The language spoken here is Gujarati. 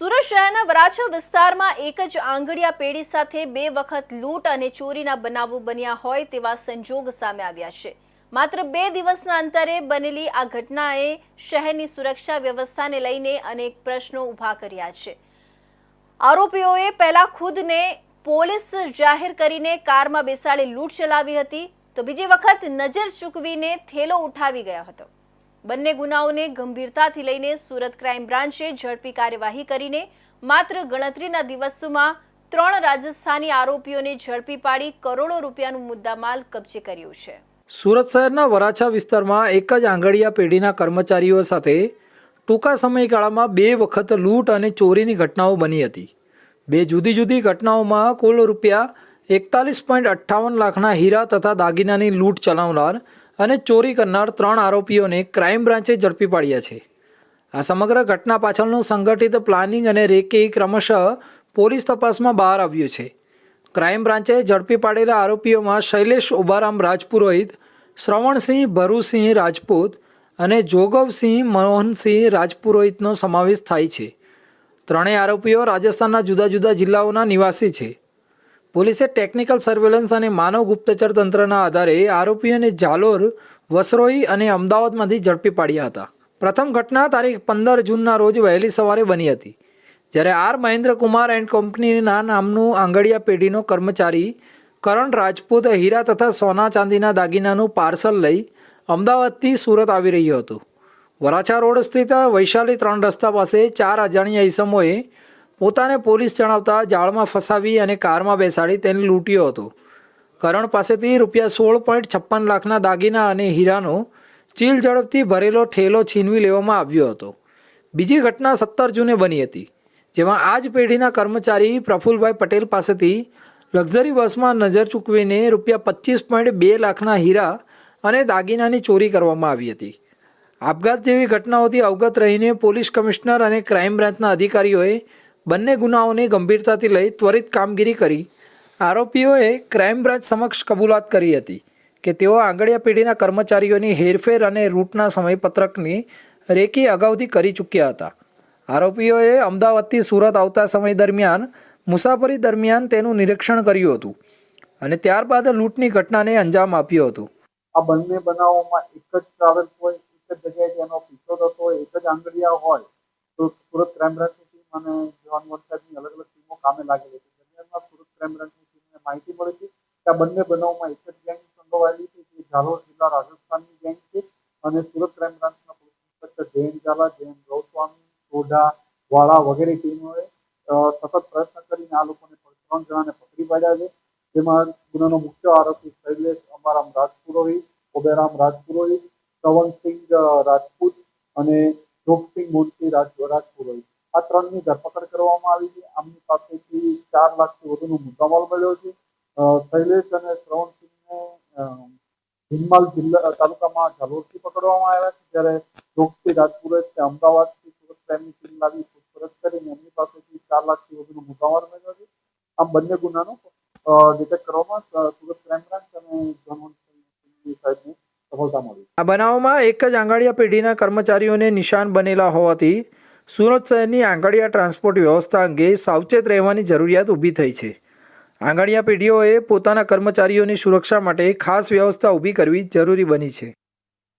સુરત શહેરના વરાછા વિસ્તારમાં એક જ આંગળીયા પેઢી સાથે બે વખત લૂંટ અને ચોરીના બનાવો બન્યા હોય તેવા સંજોગ સામે આવ્યા છે. માત્ર બે દિવસના અંતરે બનેલી આ ઘટનાએ શહેરની સુરક્ષા વ્યવસ્થાને લઈને અનેક પ્રશ્નો ઊભા કર્યા છે. આરોપીઓએ પહેલા ખુદને પોલીસ જાહેર કરીને કારમાં બેસાડી લૂંટ ચલાવી હતી, તો બીજી વખત નજર ચૂકવીને થેલો ઉઠાવી ગયા હતો. બંને ગુનાઓને ગંભીરતાથી લઈને સુરત ક્રાઇમ બ્રાન્ચે ઝડપી કાર્યવાહી કરીને માત્ર ગણતરીના દિવસોમાં ત્રણ રાજસ્થાની આરોપીઓને ઝડપી પાડી કરોડો રૂપિયાનું મુદ્દામાલ કબજે કર્યું છે. સુરત શહેરના વરાછા વિસ્તારમાં એક જ આંગળીયા પેઢીના કર્મચારીઓ સાથે ટૂંકા સમયગાળામાં બે વખત લૂંટ અને ચોરીની ઘટનાઓ બની હતી. બે જુદી જુદી ઘટનાઓમાં કુલ રૂપિયા એકતાલીસ પોઈન્ટ અઠ્ઠાવન લાખના હીરા તથા દાગીનાની લૂંટ ચલાવનાર અને ચોરી કરનાર ત્રણ આરોપીઓને ક્રાઇમ બ્રાન્ચે ઝડપી પાડ્યા છે. આ સમગ્ર ઘટના પાછળનું સંગઠિત પ્લાનિંગ અને રેકી ક્રમશઃ પોલીસ તપાસમાં બહાર આવ્યું છે. ક્રાઇમ બ્રાન્ચે ઝડપી પાડેલા આરોપીઓમાં શૈલેષ ઓબારામ રાજપુરોહિત, શ્રવણસિંહ ભરુસિંહ રાજપૂત અને જોગવસિંહ મોહનસિંહ રાજપુરોહિતનો સમાવેશ થાય છે. ત્રણેય આરોપીઓ રાજસ્થાનના જુદા જુદા જિલ્લાઓના નિવાસી છે. પોલીસે ટેકનિકલ સર્વેલન્સ અને માનવ ગુપ્તચર તંત્રના આધારે આરોપીઓને જાલોર વસરોઈ અને અમદાવાદમાંથી ઝડપી પાડ્યા હતા. પ્રથમ ઘટના તારીખ પંદર જૂનના રોજ વહેલી સવારે બની હતી. જ્યારે આર મહેન્દ્રકુમાર એન્ડ કંપનીના નામનું આંગળિયા પેઢીનો કર્મચારી કરણ રાજપૂત હીરા તથા સોના ચાંદીના દાગીનાનું પાર્સલ લઈ અમદાવાદથી સુરત આવી રહ્યો હતો. વરાછા રોડ સ્થિત વૈશાલી ત્રણ રસ્તા પાસે ચાર અજાણ્યા ઈસમોએ પોતાને પોલીસ જણાવતા જાળમાં ફસાવી અને કારમાં બેસાડી તેને લૂંટ્યો હતો. કરણ પાસેથી રૂપિયા સોળ પોઈન્ટ છપ્પન લાખના દાગીના અને હીરાનો ચીલ ઝડપથી ભરેલો ઠેલો છીનવી લેવામાં આવ્યો હતો. બીજી ઘટના સત્તર જૂને બની હતી, જેમાં આ જ પેઢીના કર્મચારી પ્રફુલભાઈ પટેલ પાસેથી લક્ઝરી બસમાં નજર ચૂકવીને રૂપિયા પચીસ પોઈન્ટ બે લાખના હીરા અને દાગીનાની ચોરી કરવામાં આવી હતી. આપઘાત જેવી ઘટનાઓથી અવગત રહીને પોલીસ કમિશનર અને ક્રાઇમ બ્રાન્ચના અધિકારીઓએ બંને ગુનાઓની ગંભીરતાથી લઈ ત્વરિત કામગીરી કરી, આરોપીઓએ ક્રાઇમ બ્રાન્ચ સમક્ષ કબૂલાત કરી હતી કે તેઓ આંગળિયા પેઢીના કર્મચારીઓની હેરફેર અને રૂટના સમયપત્રકની રેકી અગાઉથી કરી ચૂક્યા હતા. આરોપીઓએ અમદાવાદથી સુરત આવતા સમય દરમિયાન મુસાફરી દરમિયાન તેનું નિરીક્ષણ કર્યું હતું અને ત્યારબાદ લૂંટની ઘટનાને અંજામ આપ્યો હતો. આ બંને બનાવોમાં એક જ ટ્રાવેલ્સ હોય એક જ જગ્યાએ તેનો પીછો થતો હોય એક જ આંગળિયા હોય તો સુરત ક્રાઇમ બ્રાન્ચની અને જવાન મોરચાની અલગ અલગ ટીમો કામે લાગેલી છે. દરમિયાનમાં સુરત ક્રાઇમ બ્રાન્ચની ટીમને માહિતી મળી છે કે આ બંને બનાવમાં એક જ ગેંગ સંડોવાયેલી છે, જે ઝાલોર જિલ્લા રાજસ્થાનની ગેંગ છે અને સુરત ક્રાઇમ બ્રાન્ચના પોલીસ ઇન્સ્પેક્ટર જયંત ઝાલા, જયંત ગૌસ્વામી, સોઢા, વાળા વગેરે ટીમોએ સતત પ્રયત્ન કરીને આ લોકોને ત્રણ જણાને પકડી પાડ્યા છે. જેમાં ગુનાનો મુખ્ય આરોપી શૈલેષ અમારામ રાજપુરોહિત ઓબેરામ રાજપુરોહિત, શ્રવણસિંહ રાજપૂત અને જોગસિંહ મુનસી રાજ, રાજપુરોહિત. આ ત્રણની ધરપકડ કરવામાં આવી છે. આમની પાસેથી ચાર લાખથી વધુનો મુદ્દામાલ મળ્યો છે. શૈલેષ અને શ્રવણસિંહને અ, હિંમાલ જિલ્લા તાલુકામાં ઝાલોરથી પકડવામાં આવ્યા છે. જ્યારે ચોકથી રાજપુરત અમદાવાદથી સુરત ક્રાઇમની ટીમ લાવી પૂછપરછ કરીને એમની પાસેથી ચાર લાખથી વધુનો મુદ્દામાલ મળ્યો છે. આમ બંને ગુનાનો ડિટેક્ટ કરવામાં સુરત ક્રાઇમ બ્રાન્ચ અને જનવંતની સાહેબને સફળતા મળી. આ બનાવમાં એક જ આંગળીયા પેઢીના કર્મચારીઓને નિશાન બનેલા હોવાથી સુરત શહેરની આંગળીયા ટ્રાન્સપોર્ટ વ્યવસ્થા અંગે સાવચેત રહેવાની જરૂરિયાત ઊભી થઈ છે. આંગળીયા પેઢીઓએ પોતાના કર્મચારીઓની સુરક્ષા માટે ખાસ વ્યવસ્થા ઊભી કરવી જરૂરી બની છે.